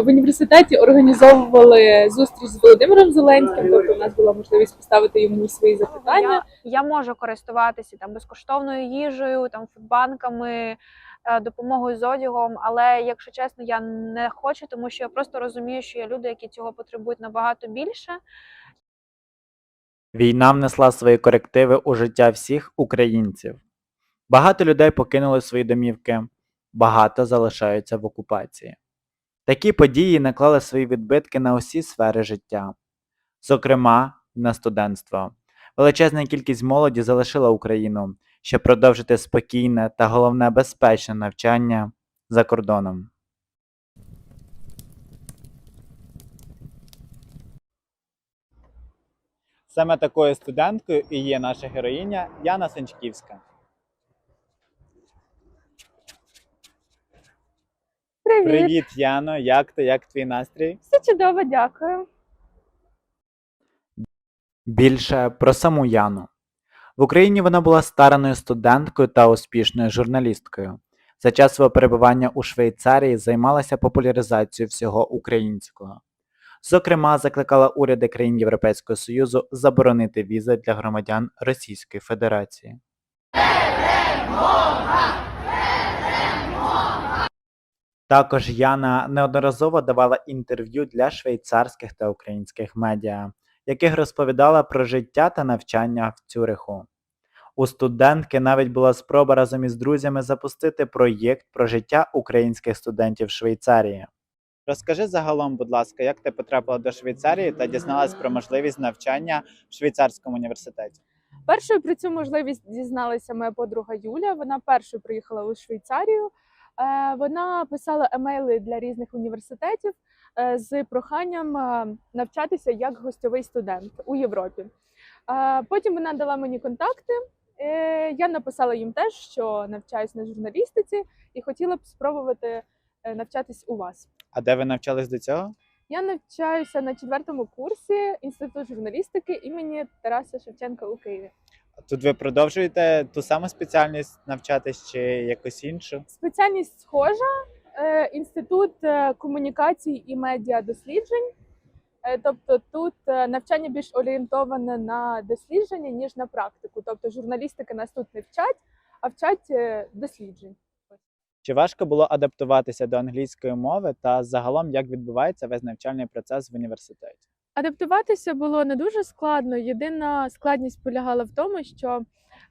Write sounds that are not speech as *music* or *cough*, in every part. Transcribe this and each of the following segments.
в університеті організовували зустріч з Володимиром Зеленським, тобто у нас була можливість поставити йому свої запитання. Я, я можу користуватися там безкоштовною їжею, там фудбанками, е, допомогою з одягом. Але якщо чесно, я не хочу, тому що я просто розумію, що є люди, які цього потребують набагато більше. Війна внесла свої корективи у життя всіх українців. Багато людей покинули свої домівки, багато залишаються в окупації. Такі події наклали свої відбитки на усі сфери життя, зокрема, на студентство. Величезна кількість молоді залишила Україну, щоб продовжити спокійне та головне безпечне навчання за кордоном. Саме такою студенткою і є наша героїня Яна Санчківська. Привіт, Привіт, Яно! Як ти? Як твій настрій? все чудово, дякую. Більше про саму Яну. В Україні вона була стараною студенткою та успішною журналісткою. За час свого перебування у Швейцарії займалася популяризацією всього українського. Зокрема, закликала уряди країн Європейського Союзу заборонити візи для громадян Російської Федерації. Також Яна неодноразово давала інтерв'ю для швейцарських та українських медіа, яких розповідала про життя та навчання в Цюриху. У студентки навіть була спроба разом із друзями запустити проєкт про життя українських студентів Швейцарії. Розкажи загалом, будь ласка, як ти потрапила до Швейцарії та дізналась про можливість навчання в швейцарському університеті? Першою про цю можливість дізналася моя подруга Юля. Вона першою приїхала у Швейцарію. Е, Вона писала емейли для різних університетів е, з проханням е, навчатися як гостьовий студент у Європі. Потім вона дала мені контакти. Я написала їм теж, що навчаюсь на журналістиці, і хотіла б спробувати навчатись у вас. А де ви навчались до цього? Я навчаюся на четвертому курсі інституту журналістики імені Тараса Шевченка у Києві. Тут ви продовжуєте ту саму спеціальність навчатись чи якусь іншу? Спеціальність схожа. Е, Інститут е, комунікацій і медіадосліджень. Е, Тобто тут е, навчання більш орієнтоване на дослідження, ніж на практику. Тобто журналістики нас тут не вчать, а вчать е, досліджень. Чи важко було адаптуватися до англійської мови та загалом як відбувається весь навчальний процес в університеті? Адаптуватися було не дуже складно. Єдина складність полягала в тому, що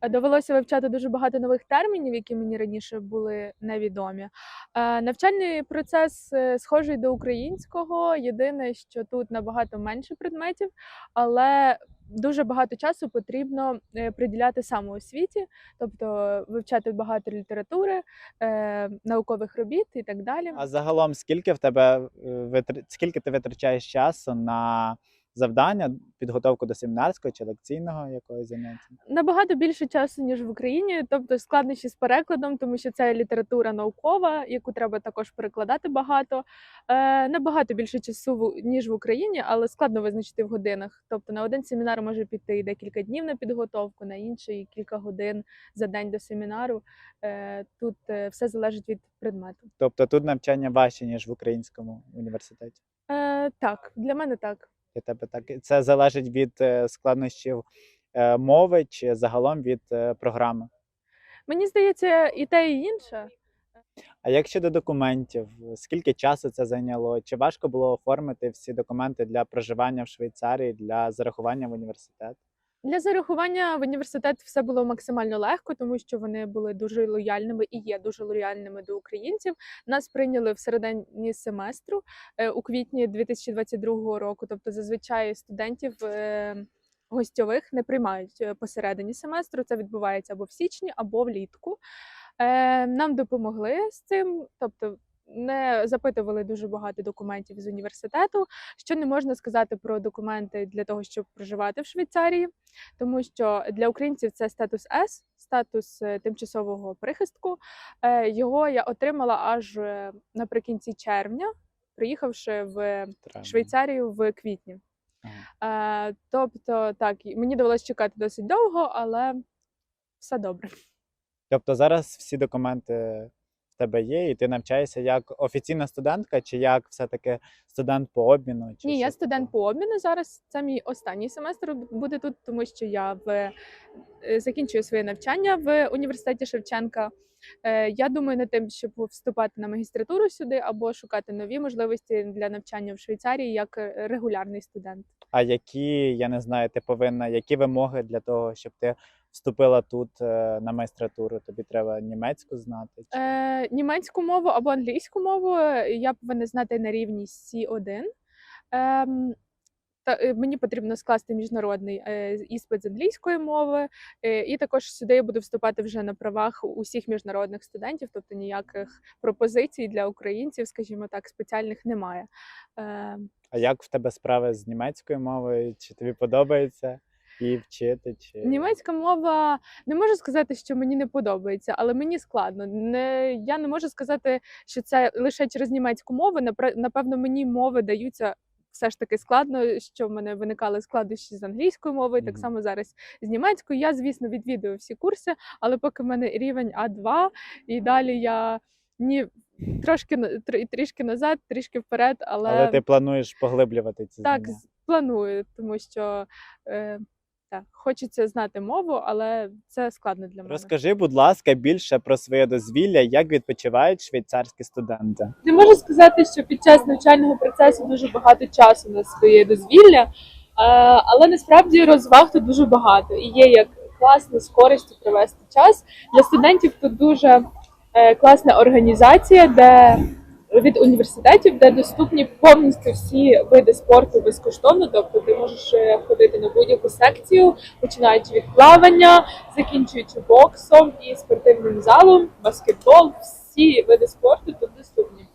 е, довелося вивчати дуже багато нових термінів, які мені раніше були невідомі. Е, Навчальний процес е, схожий до українського. Єдине, що тут набагато менше предметів, але дуже багато часу потрібно е, приділяти самоосвіті, тобто вивчати багато літератури, е, наукових робіт і так далі. А загалом, скільки в тебе е, скільки ти витрачаєш часу на завдання, підготовку до семінарського чи лекційного якогось заняття? набагато більше часу ніж в Україні, тобто складнощі з перекладом, тому що це література наукова, яку треба також перекладати багато. Е, набагато більше часу ніж в Україні, але складно визначити в годинах. Тобто на один семінар може піти декілька днів на підготовку, на інший кілька годин за день до семінару. Е, тут е, все залежить від предмету. Тобто тут навчання важче, ніж в українському університеті. Е, так, для мене так. Для тебе так це залежить від е, складнощів е, мови чи загалом від е, програми. Мені здається, і те, і інше. А як щодо документів, скільки часу це зайняло? Чи важко було оформити всі документи для проживання в Швейцарії для зарахування в університет? Для зарахування в університет все було максимально легко, тому що вони були дуже лояльними і є дуже лояльними до українців. Нас прийняли в середині семестру е, у квітні 2022 року. Тобто, зазвичай студентів е, гостьових не приймають е, посередині семестру. Це відбувається або в січні, або влітку. Нам допомогли з цим, тобто. Не запитували дуже багато документів з університету, що не можна сказати про документи для того, щоб проживати в Швейцарії тому що для українців це статус С, статус е, тимчасового прихистку. Е, Його я отримала аж е, наприкінці червня, приїхавши в Швейцарію в квітні. Ага. Тобто, так, мені довелося чекати досить довго, але все добре. Тобто зараз всі документи тебе є, і ти навчаєшся як офіційна студентка, чи як все-таки студент по обміну? Чи Ні, я студент по обміну зараз. Це мій останній семестр буде тут, тому що я в е, закінчую своє навчання в університеті Шевченка. Е, Я думаю над тим, щоб вступати на магістратуру сюди або шукати нові можливості для навчання в Швейцарії як е, регулярний студент. А які, я не знаю, ти повинна, які вимоги для того, щоб ти вступила тут е, на магістратуру? Тобі треба німецьку знати? Чи... Е, німецьку мову або англійську мову е, я повинна знати на рівні C1. Ем, та, е, мені потрібно скласти міжнародний е, іспит з англійської мови, е, і також сюди я буду вступати вже на правах усіх міжнародних студентів, тобто ніяких пропозицій для українців, скажімо так, спеціальних немає. Е, А як в тебе справи з німецькою мовою? Чи тобі подобається її вчити? Чи... Німецька мова не можу сказати, що мені не подобається, але мені складно. Не я не можу сказати, що це лише через німецьку мову. Напевно, мені мови даються все ж таки складно. Що в мене виникали складнощі з англійською мовою, так само зараз з німецькою. Я, звісно, відвідую всі курси, але поки в мене рівень А2, і далі я ні трошки трішки назад, трішки вперед, але, Але ти плануєш поглиблювати ці так знання? з- планую, тому що. Е, так, хочеться знати мову, але це складно для мене. Розкажи, будь ласка, більше про своє дозвілля, як відпочивають швейцарські студенти. Не можу сказати, що під час навчального процесу дуже багато часу на своє дозвілля, е, але насправді розваг тут дуже багато і є як класно з користю провести час. Для студентів тут дуже е, класна організація, де від університетів, де доступні повністю всі види спорту безкоштовно. Тобто ти можеш е, ходити на будь-яку секцію, починаючи від плавання, закінчуючи боксом і спортивним залом, баскетбол, всі види спорту тут доступні.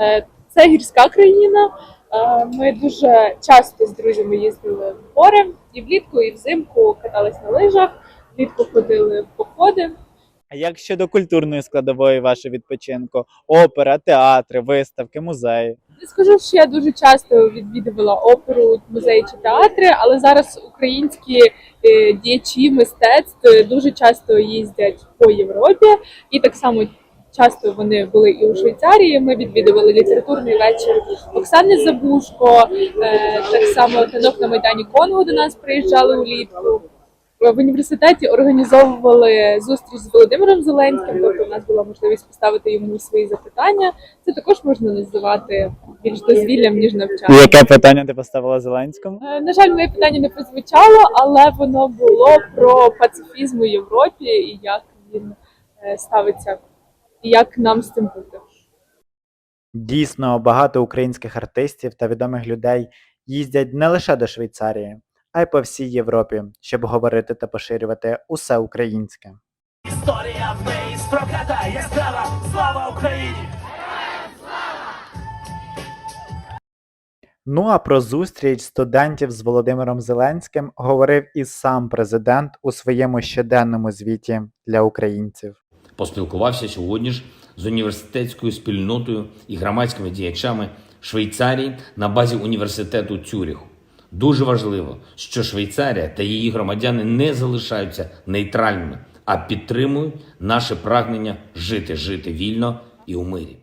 Е, Це гірська країна. Е, Ми дуже часто з друзями їздили в гори і влітку, і взимку катались на лижах, влітку ходили в походи. А як щодо культурної складової вашого відпочинку? Опера, театри, виставки, музеї? Не скажу, що я дуже часто відвідувала оперу, музеї чи театри, але зараз українські е, діячі мистецтв дуже часто їздять по Європі, і так само часто вони були і у Швейцарії. Ми відвідували літературний вечір Оксани Забушко, е, так само танок на майдані Конго до нас приїжджали улітку. В університеті організовували зустріч з Володимиром Зеленським, тобто у нас була можливість поставити йому свої запитання. Це також можна називати більш дозвіллям, ніж навчання. яке питання ти поставила Зеленському? Е, На жаль, моє питання не прозвучало, але воно було про пацифізм у Європі і як він е, ставиться, і як нам з цим бути. Дійсно, багато українських артистів та відомих людей їздять не лише до Швейцарії, а й по всій Європі, щоб говорити та поширювати усе українське. Історія вниз прокатає яскрава Слава Україні! Ну а про зустріч студентів з Володимиром Зеленським говорив і сам президент у своєму щоденному звіті для українців. Поспілкувався сьогодні ж з університетською спільнотою і громадськими діячами Швейцарії на базі університету Цюріху. Дуже важливо, що Швейцарія та її громадяни не залишаються нейтральними, а підтримують наше прагнення жити, жити вільно і у мирі.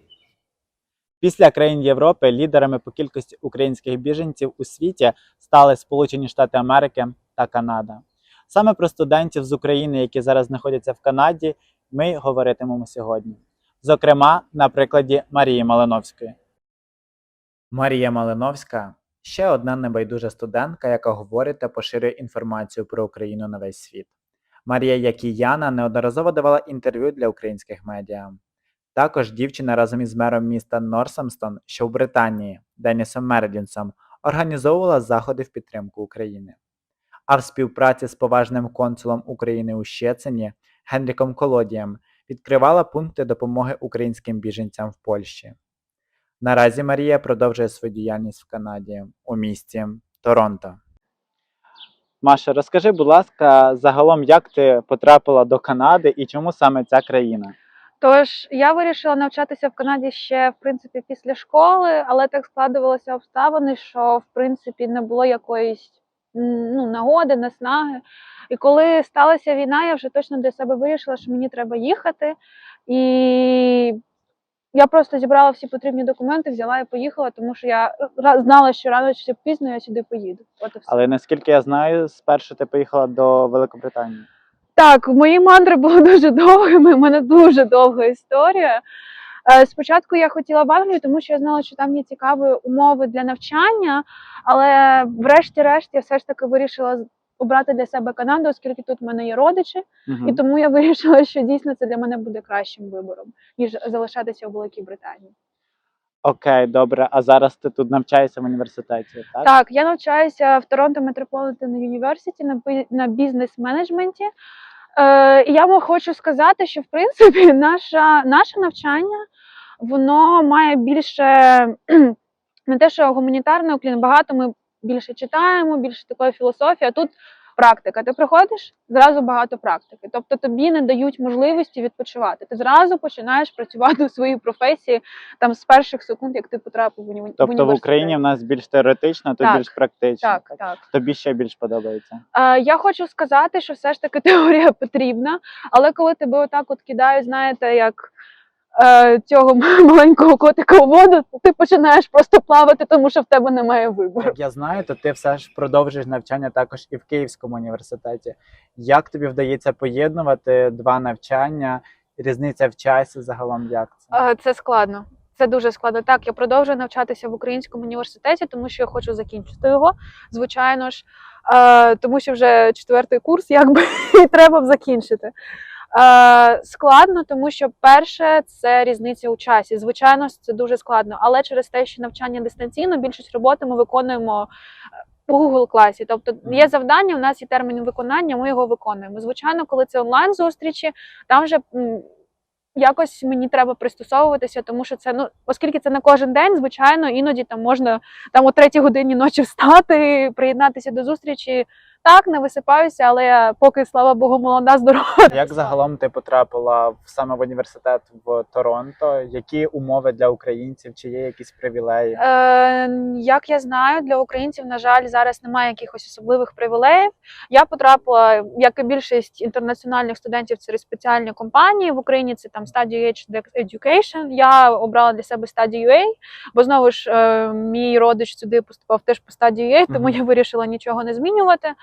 Після країн Європи лідерами по кількості українських біженців у світі стали Сполучені Штати Америки та Канада. Саме про студентів з України, які зараз знаходяться в Канаді, ми говоритимемо сьогодні. Зокрема, на прикладі Марії Малиновської. Марія Малиновська ще одна небайдужа студентка, яка говорить та поширює інформацію про Україну на весь світ. Марія, як і Яна, неодноразово давала інтерв'ю для українських медіа. Також дівчина разом із мером міста Норсамстон, що в Британії, Денісом Мередінсом, організовувала заходи в підтримку України. А в співпраці з поважним консулом України у Щецині Генріком Колодієм відкривала пункти допомоги українським біженцям в Польщі. Наразі Марія продовжує свою діяльність в Канаді у місті Торонто. Маша, розкажи, будь ласка, загалом, як ти потрапила до Канади і чому саме ця країна? Тож я вирішила навчатися в Канаді ще в принципі після школи, але так складувалися обставини, що в принципі не було якоїсь ну, нагоди, наснаги. І коли сталася війна, я вже точно для себе вирішила, що мені треба їхати. І Я просто зібрала всі потрібні документи, взяла і поїхала, тому що я знала, що рано чи пізно я сюди поїду. От і все. Але наскільки я знаю, спершу ти поїхала до Великобританії. Так, мої мандри були дуже довгими. У *laughs* мене дуже довга історія. Е, Спочатку я хотіла в Англію, тому що я знала, що там є цікаві умови для навчання, але врешті-решт я все ж таки вирішила обрати для себе Канаду, оскільки тут в мене є родичі, Мгм. і тому я *laughs* вирішила, що дійсно це для мене буде кращим вибором, ніж залишатися у Великій Британії. Окей, добре. А зараз ти тут навчаєшся в університеті, так? Так, я навчаюся в Торонто Metropolitan University на, на бізнес-менеджменті. Е, я вам хочу сказати, що в принципі *laughs* наша, наше навчання воно має більше *clears throat* не те, що гуманітарне багато ми більше читаємо, більше такої філософії, а тут практика. Ти приходиш, зразу багато практики. Тобто тобі не дають можливості відпочивати. Ти зразу починаєш працювати у своїй професії там з перших секунд, як ти потрапив в уні- Тобто в університет. Україні в нас більш теоретично, Так, більш практично. Так, так. Тобі ще більш подобається. Е, я хочу сказати, що все ж таки *laughs* теорія потрібна, але коли тебе отак от кидають, знаєте, як цього *laughs* маленького котика у воду, ти починаєш просто плавати, тому що в тебе немає вибору. Як я знаю, то ти все ж продовжуєш навчання також і в Київському університеті. Як тобі вдається поєднувати два навчання? Різниця в часі загалом як це? Е, Це складно. Це дуже складно. Так, я продовжую навчатися в українському університеті, тому що я хочу закінчити його. Звичайно ж, е, тому що вже четвертий курс, якби *laughs* і треба б закінчити. Е, складно, тому що перше це різниця у часі. Звичайно, це дуже складно, але через те, що навчання дистанційно, більшість роботи ми виконуємо е, у Google класі. Тобто є завдання, у нас є термін виконання, ми його виконуємо. Звичайно, коли це онлайн зустрічі, там вже якось мені треба пристосовуватися, тому що це ну, оскільки це не кожен день, звичайно, іноді там можна там о третій годині ночі встати, приєднатися до зустрічі. Так, не висипаюся, але поки слава Богу, молода, здорова. Як загалом ти потрапила в саме в університет в Торонто? Які умови для українців? Чи є якісь привілеї? Е, як я знаю, для українців, на жаль, зараз немає якихось особливих привілеїв. Я потрапила, як і більшість інтернаціональних студентів, через спеціальні компанії в Україні. Це там Study Education. Я обрала для себе Study UA, бо знову ж е, мій родич сюди поступав теж по Study UA, тому Мгм. я вирішила нічого не змінювати.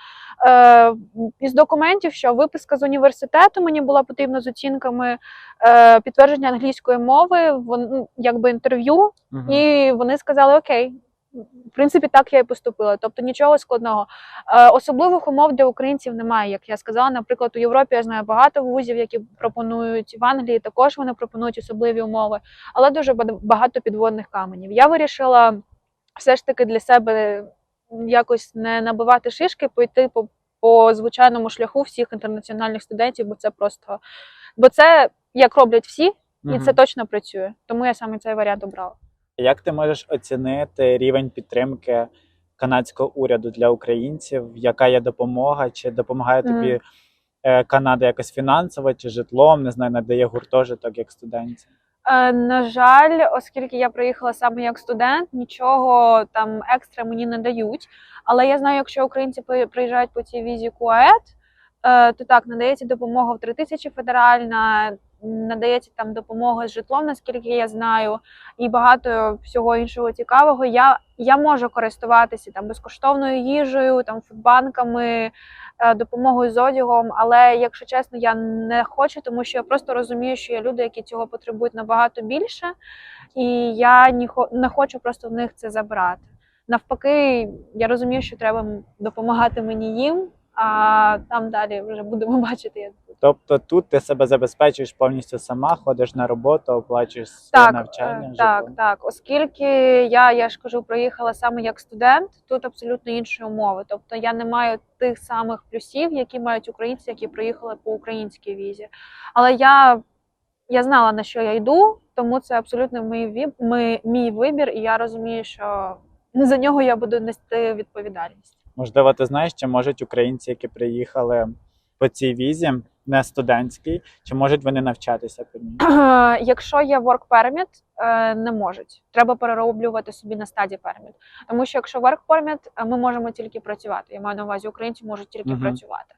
Е, із документів, що виписка з університету мені була потрібна з оцінками, е, підтвердження англійської мови, вон, ну, якби інтерв'ю. Мгм. І вони сказали: Окей, в принципі, так я і поступила. Тобто нічого складного. Е, особливих умов для українців немає, як я сказала. Наприклад, у Європі я знаю багато вузів, які пропонують в Англії. Також вони пропонують особливі умови, але дуже багато підводних каменів. Я вирішила все ж таки для себе якось не набивати шишки, пойти по, по звичайному шляху всіх інтернаціональних студентів, бо це просто бо це як роблять всі, і це точно працює. Тому я саме цей варіант обрала. Як ти можеш оцінити рівень підтримки канадського уряду для українців? Яка є допомога? Чи допомагає тобі е, Канада якось фінансово чи житлом? Не знаю, надає гуртожиток як студентів? Е, на жаль, оскільки я приїхала саме як студент, нічого там екстра мені не дають. Але я знаю, якщо українці при- приїжджають по цій візі КУАЕД, е, то так надається допомога в 3 тисячі федеральна, надається там допомога з житлом, наскільки я знаю, і багато всього іншого цікавого. Я, я можу користуватися там безкоштовною їжею, там фудбанками, е, допомогою з одягом. Але якщо чесно, я не хочу, тому що я просто розумію, що є люди, які цього потребують набагато більше, і я не хочу просто в них це забрати. Навпаки, я розумію, що треба допомагати мені їм, а там далі вже будемо *laughs* бачити, як буде. Тобто тут ти себе забезпечуєш повністю сама, ходиш на роботу, оплачуєш своє Так, навчання. е, так, житло? так. Оскільки я, я ж кажу, приїхала саме як студент, тут абсолютно інші умови. Тобто я не маю тих самих плюсів, які мають українці, які приїхали по українській візі. Але я, я знала, на що я йду, тому це абсолютно мій, мій, мій вибір, і я розумію, що за нього я буду нести відповідальність. Можливо, ти знаєш, чи можуть українці, які приїхали по цій візі, не студентський, чи можуть вони навчатися по ній? Якщо є work permit, е, не можуть. Треба перероблювати собі на стадії permit. Тому що якщо work permit, е, ми можемо тільки працювати. Я маю на увазі, українці можуть тільки Мгм. працювати.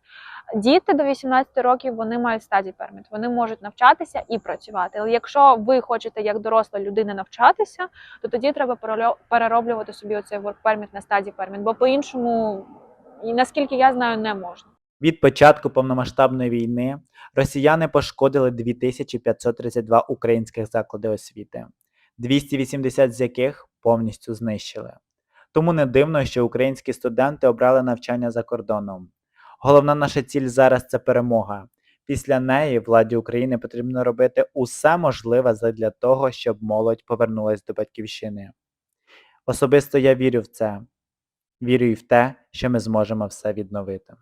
Діти до 18 років вони мають стадії permit. Вони можуть навчатися і працювати. Але якщо ви хочете як доросла людина навчатися, то тоді треба перероблювати собі оцей work permit на стадії permit, бо по-іншому, наскільки я знаю, не можна. Від початку повномасштабної війни росіяни пошкодили 2532 українських заклади освіти, 280 з яких повністю знищили. Тому не дивно, що українські студенти обрали навчання за кордоном. Головна наша ціль зараз це перемога. Після неї владі України потрібно робити усе можливе для того, щоб молодь повернулась до батьківщини. Особисто я вірю в це. Вірю і в те, що ми зможемо все відновити.